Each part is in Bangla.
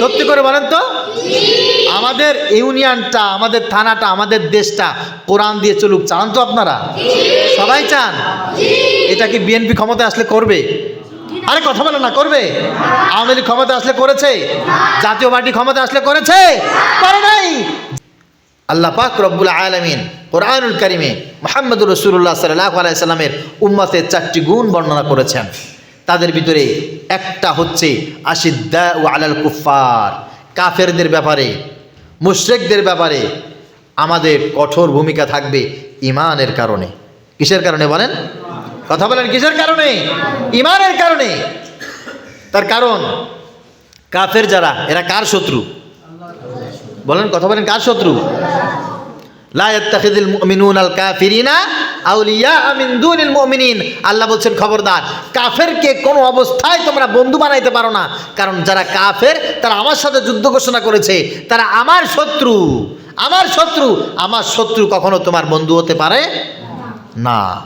সত্যি করে বলেন তো? আমাদের ইউনিয়নটা, আমাদের থানাটা, আমাদের দেশটা কোরআন দিয়ে চলুক চান তো আপনারা? সবাই চান? এটা কি বিএনপি ক্ষমতা আসলে করবে? আরে কথা বলে না, করবে? আওয়ামী লীগ ক্ষমতা আসলে করেছে? জাতীয় পার্টি ক্ষমতা আসলে করেছে? করে নাই? আল্লাহ পাক রব্বুল আলমিন কোরআনুল করিমে মোহাম্মদুর রসুল্লাহ সাল্লাহ আলাইসাল্লামের উম্মতের চারটি গুণ বর্ণনা করেছেন। তাদের ভিতরে একটা হচ্ছে আশিদ্দা ও আলাল কুফার কাফেরদের ব্যাপারে, মুশ্রেকদের ব্যাপারে আমাদের কঠোর ভূমিকা থাকবে ইমানের কারণে। কিসের কারণে বলেন? কথা বলেন, কিসের কারণে? ইমানের কারণে। তার কারণ, কাফের যারা, এরা কার শত্রু? বলেন, কথা বলেন, কার শত্রু? মিন মুমিনিন। আল্লাহ বলছেন, খবরদার, কাফেরকে কোনো অবস্থায় তোমরা বন্ধু বানাইতে পারো না। কারণ যারা কাফের, তারা আমার সাথে যুদ্ধ ঘোষণা করেছে। তারা আমার শত্রু। আমার শত্রু। আমার শত্রু কখনো তোমার বন্ধু হতে পারে না।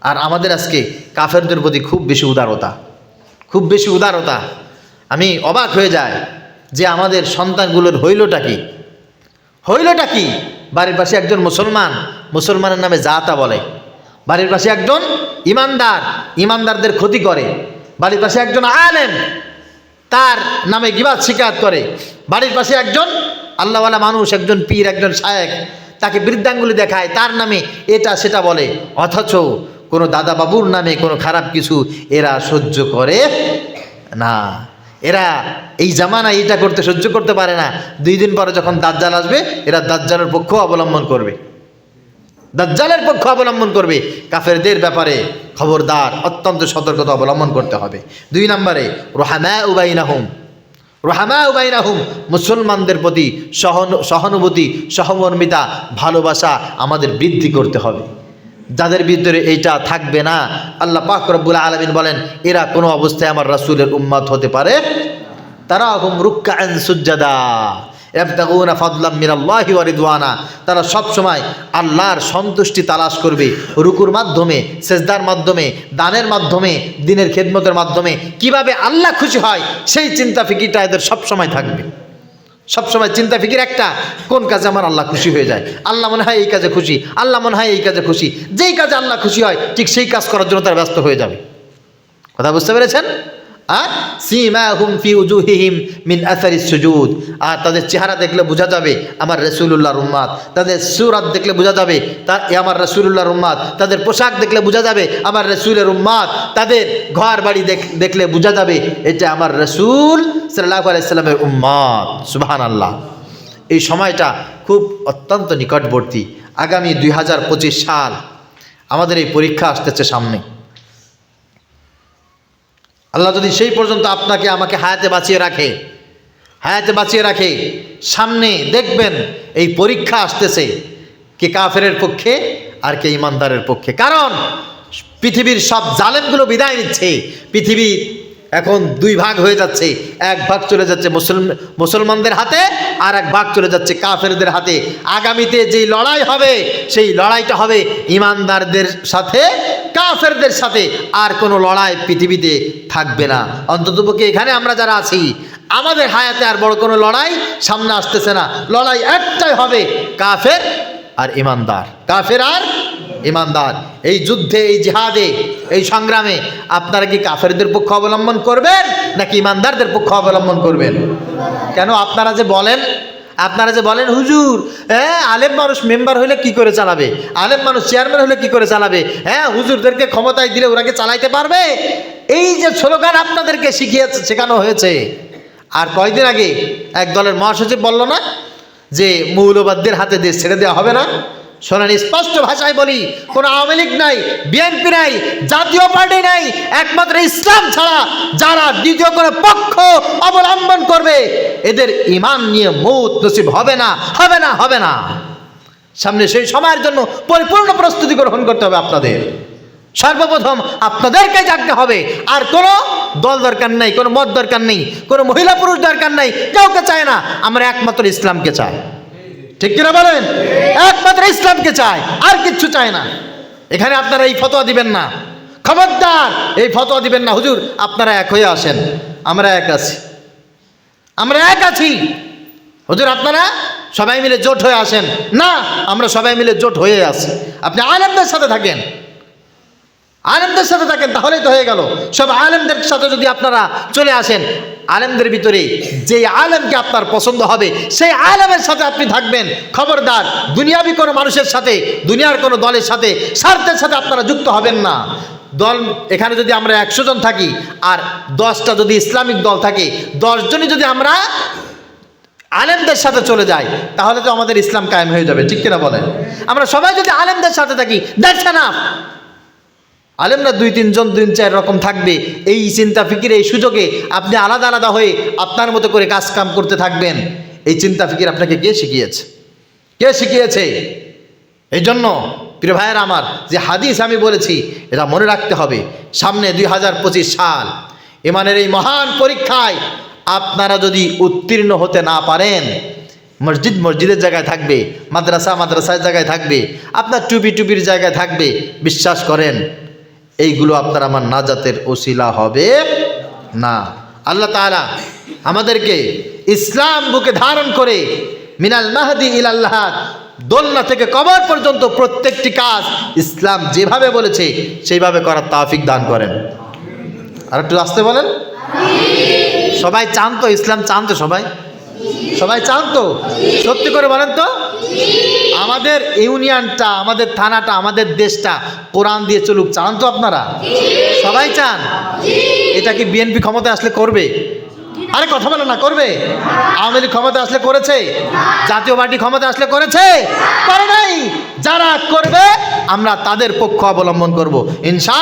আর আমাদের আজকে কাফেরদের প্রতি খুব বেশি উদারতা। খুব বেশি উদারতা। আমি অবাক হয়ে যায় যে আমাদের সন্তানগুলোর হইলটা কি? হইলটা কি? বাড়ির পাশে একজন মুসলমান, মুসলমানের নামে জাতা বলে। বাড়ির পাশে একজন ইমানদার, ইমানদারদের ক্ষতি করে। বাড়ির পাশে একজন আলেম, তার নামে গিবাদ শিকায়ত করে। বাড়ির পাশে একজন আল্লাহওয়ালা মানুষ, একজন পীর, একজন শায়েক তাকে বৃদ্ধাঙ্গুলি দেখায়, তার নামে এটা সেটা বলে। অথচ কোনো দাদা বাবুর নামে কোনো খারাপ কিছু এরা সহ্য করে না। এরা এই জামানা এইটা করতে সহ্য করতে পারে না। দুই দিন পরে যখন দাজ্জাল আসবে, এরা দাজ্জালের পক্ষ অবলম্বন করবে। দাজ্জালের পক্ষ অবলম্বন করবে। কাফেরদের ব্যাপারে খবরদার, অত্যন্ত সতর্কতা অবলম্বন করতে হবে। দুই নম্বরে রোহামা উবাইনাহুম রোহামা উবাইনাহুম মুসলমানদের প্রতি সহন, সহানুভূতি, সহমর্মিতা, ভালোবাসা আমাদের বৃদ্ধি করতে হবে। যাদের ভিতরে এইটা থাকবে না, আল্লাহ পাক রব্বুল আলমিন বলেন, এরা কোনো অবস্থায় আমার রাসূলের উম্মাত হতে পারে তারা হুম রুক্কান সুজ্জাদা। ইয়াবতাগুনা ফাদলাম মিনাল্লাহি ওয়া রিদওয়ানা। তারা সব সময় আল্লাহর সন্তুষ্টি তালাশ করবে। রুকুর মাধ্যমে, সেজদার মাধ্যমে, দানের মাধ্যমে, দিনের খেদমতের মাধ্যমে। কীভাবে আল্লাহ খুশি হয়, সেই চিন্তা ফিকিরটা এদের সব সময় থাকবে। সবসময় চিন্তা ফিকির একটা, কোন কাজে আমার আল্লাহ খুশি হয়ে যায়? আল্লাহ মনে হয় এই কাজে খুশি, আল্লাহ মনে হয় এই কাজে খুশি। যেই কাজে আল্লাহ খুশি হয়, ঠিক সেই কাজ করার জন্য তারা ব্যস্ত হয়ে যাবে। কথা বুঝতে পেরেছেন? আর সিমা হুম ফি উজুহিহিম মিন আসারি সুজুদ। আর তাদের চেহারা দেখলে বোঝা যাবে আমার রসুল্লাহ উম্মাদ। তাদের সুরাত দেখলে বোঝা যাবে তা এ আমার রসুল্লাহ উম্মাদ। তাদের পোশাক দেখলে বোঝা যাবে আমার রসুলের উম্মাদ। তাদের ঘর বাড়ি দেখ- দেখলে বোঝা যাবে এটা আমার রসুল সাল্লাহ আলাইসাল্লামের উম্মাদ। সুবাহান আল্লাহ এই সময়টা খুব অত্যন্ত নিকটবর্তী। আগামী দুই হাজার পঁচিশ সাল আমাদের এই পরীক্ষা আসতেছে সামনে। আল্লাহ যদি সেই পর্যন্ত আপনাকে আমাকে হায়াতে বাঁচিয়ে রাখে, হায়াতে বাঁচিয়ে রাখে, সামনে দেখবেন এই পরীক্ষা আসতেছে কে কাফেরের পক্ষে আর কে ইমানদারের পক্ষে। কারণ পৃথিবীর সব জালেমগুলো বিদায় নিচ্ছে, পৃথিবী এখন দুই ভাগ হয়ে যাচ্ছে, এক ভাগ চলে যাচ্ছে মুসলমান মুসলমানদের হাতে আর এক ভাগ চলে যাচ্ছে কাফেরদের হাতে। আগামীতে যেই লড়াই হবে, সেই লড়াইটা হবে ইমানদারদের সাথে কাফেরদের সাথে আর কোনো লড়াই পৃথিবীতে থাকবে না। অন্ততপক্ষে এখানে আমরা যারা আছি, আমাদের হায়াতে আর বড় কোনো লড়াই সামনে আসতেছে না। লড়াই একটাই হবে কাফের আর ইমানদার। কাফের আর ইমানদার। এই যুদ্ধে, এই জিহাদে, এই সংগ্রামে আপনারা কি কাফেরদের পক্ষ অবলম্বন করবেন নাকি ইমানদারদের পক্ষ অবলম্বন করবেন? কেন আপনারা যে বলেন আপনারা যে বলেন, হুজুর হ্যাঁ আলেম মানুষ মেম্বার হলে কি করে চালাবে? আলেম মানুষ চেয়ারম্যান হলে কি করে চালাবে? হ্যাঁ হুজুরদেরকে ক্ষমতায় দিলে ওরাকে চালাইতে পারবে? এই যে স্লোগান আপনাদেরকে শিখিয়েছে শেখানো হয়েছে। আর কয়দিন আগে এক দলের মহাসচিব বলল না যে, মৌলবাদদের হাতে দেশ ছেড়ে দেওয়া হবে না। শোনেন স্পষ্ট ভাষায় বলি, কোনো আওয়ামী লীগ নাই, বিএনপি নাই, জাতীয় পার্টি নাই, একমাত্র ইসলাম ছাড়া যারা দ্বিতীয় কোনো পক্ষ অবলম্বন করবে, এদের ইমান নিয়ে মৌত নসিব হবে না হবে না হবে না। সামনে সেই সময়ের জন্য পরিপূর্ণ প্রস্তুতি গ্রহণ করতে হবে আপনাদের। সর্বপ্রথম আপনাদেরকে জাগতে হবে, আর কোনো দল দরকার নেই, কোনো মত দরকার নেই, কোনো মহিলা পুরুষ দরকার নেই, কাউকে চায় না, আমরা একমাত্র ইসলামকে চাই। ঠিক কিনা বলেন? একমাত্র ইসলামকে চায়, আর কিচ্ছু চায় না। এখানে আপনারা এই ফতোয়া দিবেন না। খবরদার, এই ফতোয়া দিবেন না। হুজুর, আপনারা এক হয়ে আসেন। আমরা এক আছি। আমরা এক আছি। হুজুর, আপনারা সবাই মিলে জোট হয়ে আসেন। না, আমরা সবাই মিলে জোট হয়ে আসি আপনি আলেমদের সাথে থাকেন। আলেমদের সাথে থাকেন, তাহলেই তো হয়ে গেল। সব আলেমদের সাথে যদি আপনারা চলে আসেন আলেমদের ভিতরে যে আলেমকে আপনার পছন্দ হবে, সেই আলেমের সাথে আপনি থাকবেন। খবরদার, দুনিয়াবি কোনো মানুষের সাথে, দুনিয়ার কোনো দলের সাথে, স্বার্থের সাথে আপনারা যুক্ত হবেন না। দল, এখানে যদি আমরা একশো জন থাকি, আর দশটা যদি ইসলামিক দল থাকে দশজনই যদি আমরা আলেমদের সাথে চলে যাই, তাহলে তো আমাদের ইসলাম কায়েম হয়ে যাবে, ঠিক কিনা বলেন? আমরা সবাই যদি আলেমদের সাথে থাকি দেখছে না আলেমরা দুই তিনজন, দুই চার রকম থাকবে। এই চিন্তা ফিকির, এই সুযোগে আপনি আলাদা আলাদা হয়ে আপনার মতো করে কাজ কাম করতে থাকবেন। এই চিন্তা ফিকির আপনাকে কে শিখিয়েছে? কে শিখিয়েছে? এই জন্য, প্রিয় ভাইয়ের আমার, যে হাদিস আমি বলেছি, এটা মনে রাখতে হবে। সামনে দুই হাজার পঁচিশ সাল, ইমানের এই মহান পরীক্ষায় আপনারা যদি উত্তীর্ণ হতে না পারেন, মসজিদ মসজিদের জায়গায় থাকবে, মাদ্রাসা মাদ্রাসার জায়গায় থাকবে, আপনার টুপি টুপির জায়গায় থাকবে, বিশ্বাস করেন এইগুলো আপনার আমার নাজাতের ওসিলা হবে না। আল্লাহ তাআলা আমাদেরকে ইসলাম বুকে ধারণ করে মিনাল মাহদি ইলাল্লাহ দোলনা থেকে কবর পর্যন্ত প্রত্যেকটি কাজ ইসলাম যেভাবে বলেছে সেইভাবে করার তাফিক দান করেন। আর একটু আসতে বলেন। সবাই চান তো ইসলাম চান তো সবাই? সবাই চান তো? সত্যি করে বলেন তো? আমাদের ইউনিয়নটা, আমাদের থানাটা, আমাদের দেশটা কোরআন দিয়ে চলুক, চান তো আপনারা? সবাই চান? এটা কি বিএনপি ক্ষমতায় আসলে করবে? আরে কথা বলে না, করবে? আওয়ামী লীগ ক্ষমতা আসলে করেছে? জাতীয় পার্টি ক্ষমতা আসলে করেছে? করে নাই। যারা করবে, আমরা তাদের পক্ষ অবলম্বন করব। ইনশা